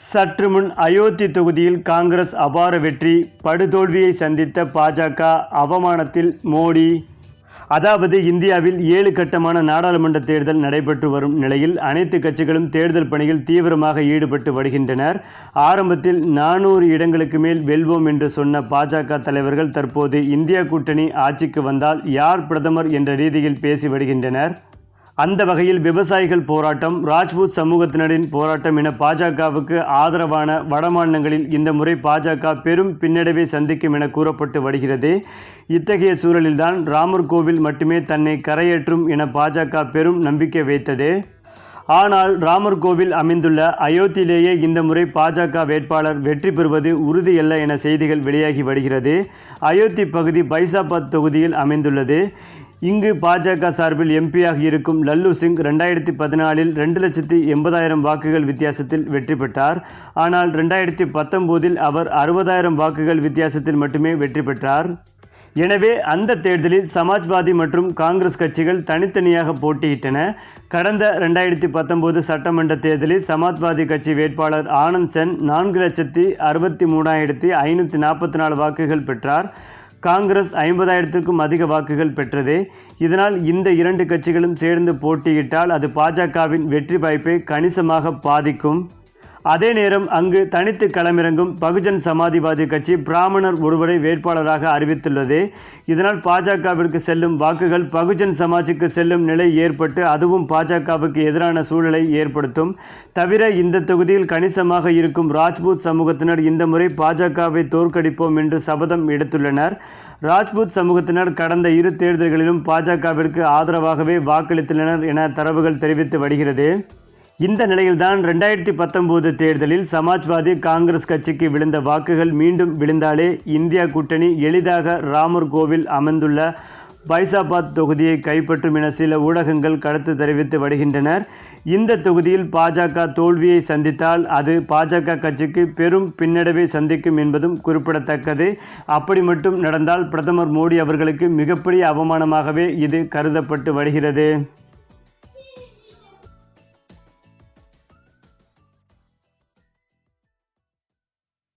சற்று முன் அயோத்தி தொகுதியில் காங்கிரஸ் அபார வெற்றி படுதோல்வியை சந்தித்த பாஜக அவமானத்தில் மோடி. அதாவது இந்தியாவில் ஏழு கட்டமான நாடாளுமன்ற தேர்தல் நடைபெற்று வரும் நிலையில் அனைத்து கட்சிகளும் தேர்தல் பணியில் தீவிரமாக ஈடுபட்டு வருகின்றனர். ஆரம்பத்தில் நானூறு இடங்களுக்கு மேல் வெல்வோம் என்று சொன்ன பாஜக தலைவர்கள் தற்போது இந்தியா கூட்டணி ஆட்சிக்கு வந்தால் யார் பிரதமர் என்ற ரீதியில் பேசி வருகின்றனர். அந்த வகையில் விவசாயிகள் போராட்டம் ராஜ்பூத் சமூகத்தினரின் போராட்டம் என பாஜகவுக்கு ஆதரவான வடமாநிலங்களில் இந்த முறை பாஜக பெரும் பின்னடைவை சந்திக்கும் என கூறப்பட்டு வருகிறது. இத்தகைய சூழலில்தான் ராமர் கோவில் மட்டுமே தன்னை கரையேற்றும் என பாஜக பெரும் நம்பிக்கை வைத்தது. ஆனால் ராமர் கோவில் அமைந்துள்ள அயோத்தியிலேயே இந்த முறை பாஜக வேட்பாளர் வெற்றி பெறுவது உறுதியல்ல என செய்திகள் வெளியாகி வருகிறது. அயோத்தி பகுதி பைசாபாத் தொகுதியில் அமைந்துள்ளது. இங்கு பாஜக சார்பில் எம்பியாக இருக்கும் லல்லு சிங் ரெண்டாயிரத்தி பதினாலில் ரெண்டு லட்சத்தி எண்பதாயிரம் வாக்குகள் வித்தியாசத்தில் வெற்றி பெற்றார். ஆனால் ரெண்டாயிரத்தி பத்தொம்போதில் அவர் அறுபதாயிரம் வாக்குகள் வித்தியாசத்தில் மட்டுமே வெற்றி பெற்றார். எனவே அந்த தேர்தலில் சமாஜ்வாதி மற்றும் காங்கிரஸ் கட்சிகள் தனித்தனியாக போட்டியிட்டன. கடந்த ரெண்டாயிரத்தி பத்தொம்போது சட்டமன்ற தேர்தலில் சமாஜ்வாதி கட்சி வேட்பாளர் ஆனந்த் சென் நான்கு லட்சத்தி அறுபத்தி மூணாயிரத்தி ஐநூற்றி நாற்பத்தி நாலு வாக்குகள் பெற்றார். காங்கிரஸ் ஐம்பதாயிரத்துக்கும் அதிக வாக்குகள் பெற்றது. இதனால் இந்த இரண்டு கட்சிகளும் சேர்ந்து போட்டியிட்டால் அது பாஜகவின் வெற்றி வாய்ப்பை கணிசமாக பாதிக்கும். அதே நேரம் அங்கு தனித்து களமிறங்கும் பகுஜன் சமாதிவாதி கட்சி பிராமணர் ஒருவரை வேட்பாளராக அறிவித்துள்ளது. இதனால் பாஜகவிற்கு செல்லும் வாக்குகள் பகுஜன் சமாஜுக்கு செல்லும் நிலை ஏற்பட்டு அதுவும் பாஜகவுக்கு எதிரான சூழலை ஏற்படுத்தும். தவிர இந்த தொகுதியில் கணிசமாக இருக்கும் ராஜ்பூத் சமூகத்தினர் இந்த முறை பாஜகவை தோற்கடிப்போம் என்று சபதம் எடுத்துள்ளனர். ராஜ்பூத் சமூகத்தினர் கடந்த இரு தேர்தல்களிலும் பாஜகவிற்கு ஆதரவாகவே வாக்களித்துள்ளனர் என தரவுகள் தெரிவித்து வருகிறது. இந்த நிலையில்தான் ரெண்டாயிரத்தி பத்தொன்பது தேர்தலில் சமாஜ்வாதி காங்கிரஸ் கட்சிக்கு விழுந்த வாக்குகள் மீண்டும் விழுந்தாலே இந்தியா கூட்டணி எளிதாக ராமர் கோவில் அமைந்துள்ள பைசாபாத் தொகுதியை கைப்பற்றும் என சில ஊடகங்கள் கருத்து தெரிவித்து வருகின்றனர். இந்த தொகுதியில் பாஜக தோல்வியை சந்தித்தால் அது பாஜக கட்சிக்கு பெரும் பின்னடைவை சந்திக்கும் என்பதும் குறிப்பிடத்தக்கது. அப்படி மட்டும் நடந்தால் பிரதமர் மோடி அவர்களுக்கு மிகப்பெரிய அவமானமாகவே இது கருதப்பட்டு வருகிறது.